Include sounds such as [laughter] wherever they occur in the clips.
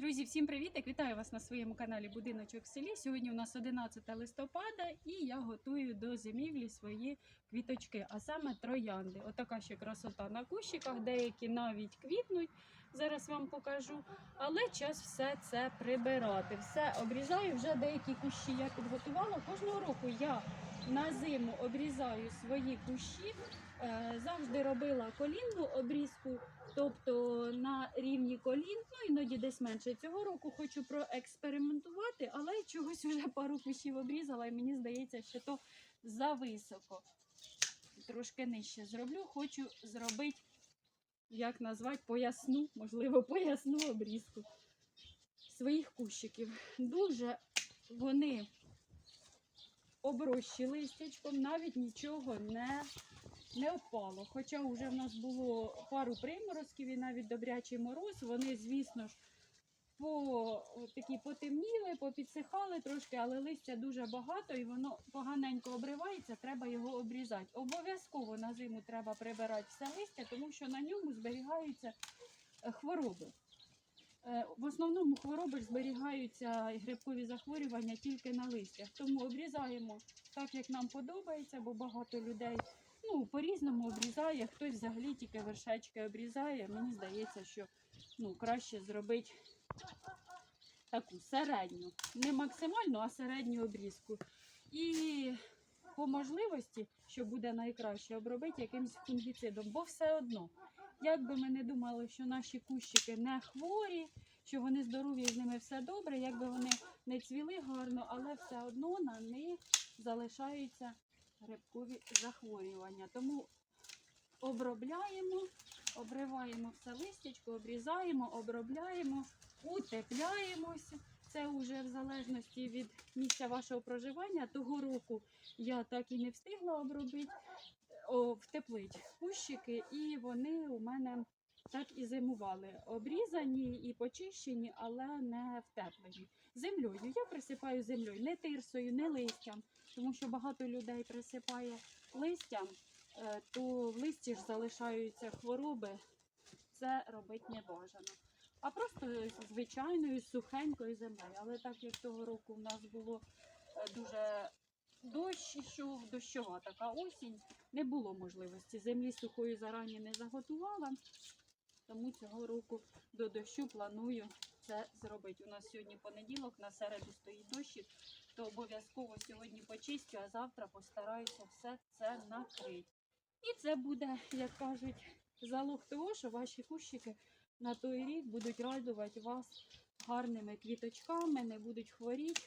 Друзі, всім привіт! Вітаю вас на своєму каналі Будиночок в селі. Сьогодні у нас 11 листопада і я готую до зимівлі свої квіточки, а саме троянди. Отака ще красота на кущиках, деякі навіть квітнуть. Зараз вам покажу. Але час все це прибирати. Все обрізаю. Вже деякі кущі я підготувала. Кожного року я на зиму обрізаю свої кущі. Е, Завжди робила колінну обрізку, тобто на рівні колін, ну іноді десь менше. Цього року хочу проекспериментувати, але чогось вже пару кущів обрізала, і мені здається, що то зависоко. Трошки нижче зроблю. Хочу зробити, як назвати, поясну, можливо, поясну обрізку своїх кущиків. Дуже вони оброщі листячком, навіть нічого не не впало. Хоча вже в нас було пару приморозків і навіть добрячий мороз. Вони, звісно ж, по такі потемніли, попідсихали трошки, але листя дуже багато і воно поганенько обривається, треба його обрізати. Обов'язково на зиму треба прибирати все листя, тому що на ньому зберігаються е, хвороби. Е, В основному хвороби зберігаються і грибкові захворювання тільки на листях. Тому обрізаємо так, як нам подобається, бо багато людей ну, по-різному обрізає, хтось взагалі тільки вершечки обрізає. Мені здається, що ну, краще зробити таку середню, не максимальну, а середню обрізку. І по можливості, що буде найкраще, обробити якимось фунгіцидом, бо все одно, як би ми не думали, що наші кущики не хворі, що вони здорові, з ними все добре, якби вони не цвіли гарно, але все одно на них залишаються грибкові захворювання. Тому обробляємо, обриваємо все листячко, обрізаємо, обробляємо, утепляємося. Це вже в залежності від місця вашого проживання. Того року я так і не встигла обробити, о, втеплити кущики, і вони у мене так і зимували. Обрізані і почищені, але не втеплені. Землею. Я присипаю землею, не тирсою, не листям, тому що багато людей присипає листям, е, то в листі ж залишаються хвороби. Це робити не бажано. А просто звичайною сухенькою землею. Але так як того року в нас було е, дуже дощ ішов, дощова така осінь, не було можливості. Землі сухої зарані не заготувала. Тому цього року до дощу планую це зробити. У нас сьогодні понеділок, на середу стоїть дощик, то обов'язково сьогодні почистю, а завтра постараюся все це накрити. І це буде, як кажуть, залог того, що ваші кущики на той рік будуть радувати вас гарними квіточками, не будуть хворіти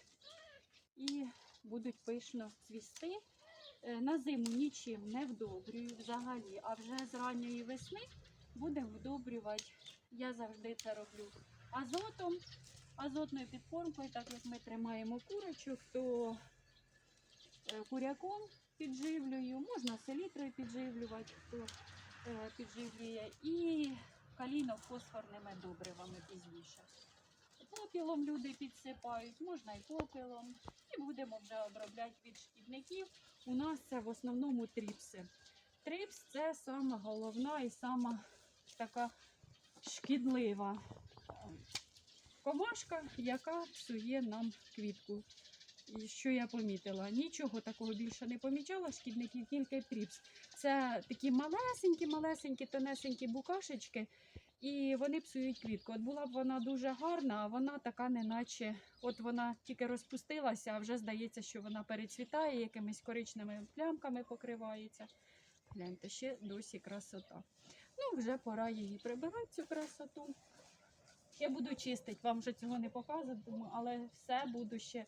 і будуть пишно цвісти. Е, На зиму нічим не вдобрюю взагалі, а вже з ранньої весни будемо вдобрювати. Я завжди це роблю азотом, азотною підформкою, так як ми тримаємо курочок, то е, куряком підживлюю, можна селітрою підживлювати, хто е, підживлює, і калійно-фосфорними добривами пізніше. Попілом люди підсипають, можна і попілом. І будемо вже обробляти від шкідників. У нас це в основному тріпси. Трипс це сама головна і сама така шкідлива комашка, яка псує нам квітку. Що я помітила? Нічого такого більше не помічала, шкідників тільки тріпс. Це такі малесенькі, малесенькі, тонесенькі букашечки, і вони псують квітку. От була б вона дуже гарна, а вона така, неначе от вона тільки розпустилася, а вже здається, що вона перецвітає, якимись коричневими плямками покривається. Гляньте, ще досі красота. Ну, вже пора її прибирати, цю красоту. Я буду чистити, вам вже цього не показуватиму, але все буду ще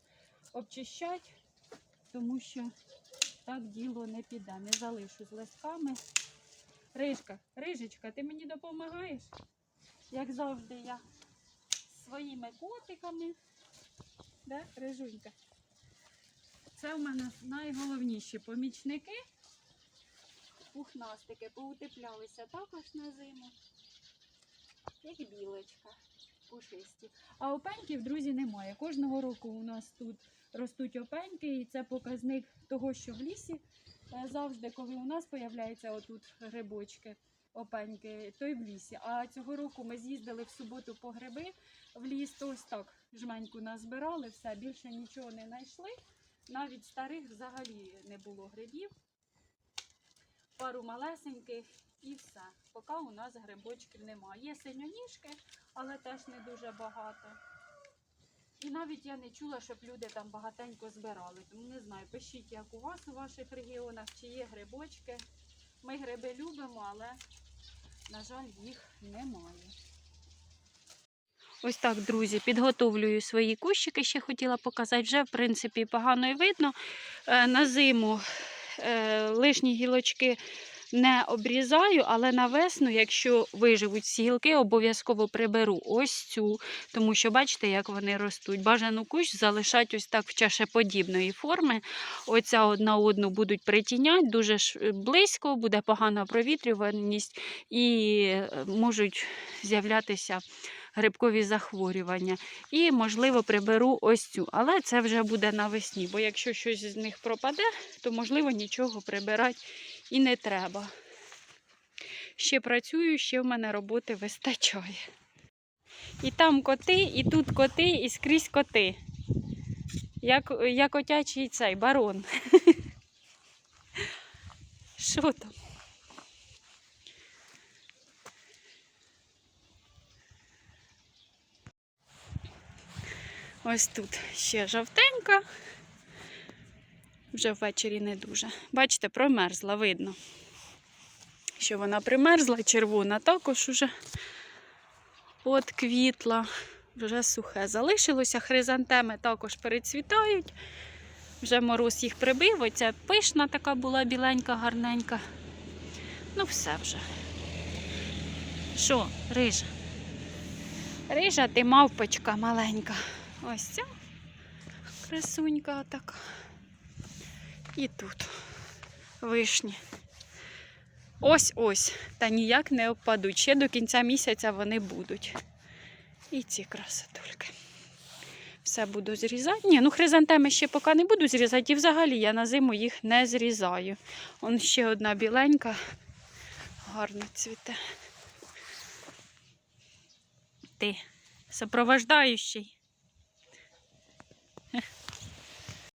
обчищати, тому що так діло не піде. Не залишу з листками. Рижка, Рижечка, ти мені допомагаєш? Як завжди, я своїми котиками. Да, Рижунька? Це в мене найголовніші помічники. Пухнастики поутеплялися також на зиму. Як білочка, пушисті. А опеньків, друзі, немає. Кожного року у нас тут ростуть опеньки, і це показник того, що в лісі е, завжди, коли у нас з'являються отут грибочки, опеньки, той в лісі. А цього року ми з'їздили в суботу по гриби в ліс, то ось так жменьку назбирали, все, більше нічого не знайшли. Навіть старих взагалі не було грибів. Пару малесеньких і все. Поки у нас грибочків немає. Є синьоніжки, але теж не дуже багато. І навіть я не чула, щоб люди там багатенько збирали. Тому не знаю, пишіть, як у вас у ваших регіонах, чи є грибочки. Ми гриби любимо, але, на жаль, їх немає. Ось так, друзі, підготовлюю свої кущики. Ще хотіла показати. Вже, в принципі, погано і видно. Е, На зиму е, лишні гілочки не обрізаю, але на весну, якщо виживуть всі гілки, обов'язково приберу ось цю, тому що бачите, як вони ростуть. Бажану кущ залишать ось так в чашеподібної форми. Оця одна одну будуть притіняти дуже близько, буде погана провітрюваність і е, можуть з'являтися грибкові захворювання. І, можливо, приберу ось цю. Але це вже буде навесні, бо якщо щось з них пропаде, то, можливо, нічого прибирати і не треба. Ще працюю, ще в мене роботи вистачає. І там коти, і тут коти, і скрізь коти. Як, як котячий цей барон. [laughs] Що там? Ось тут ще жовтенька. Вже ввечері не дуже. Бачите, промерзла, видно. Що вона примерзла, червона також уже от квітла, вже сухе залишилося. Хризантеми також перецвітають. Вже мороз їх прибив. Оця пишна така була біленька, гарненька. Ну, все вже. Що, рижа? Рижа, ти мавпочка маленька. Ось ця красунька така. І тут вишні. Ось ось. Та ніяк не опадуть. Ще до кінця місяця вони будуть. І ці красотульки. Все буду зрізати. Ні, ну хризантеми ще поки не буду зрізати. І взагалі я на зиму їх не зрізаю. Он ще одна біленька. Гарно цвіте. Ти сопровождаючий.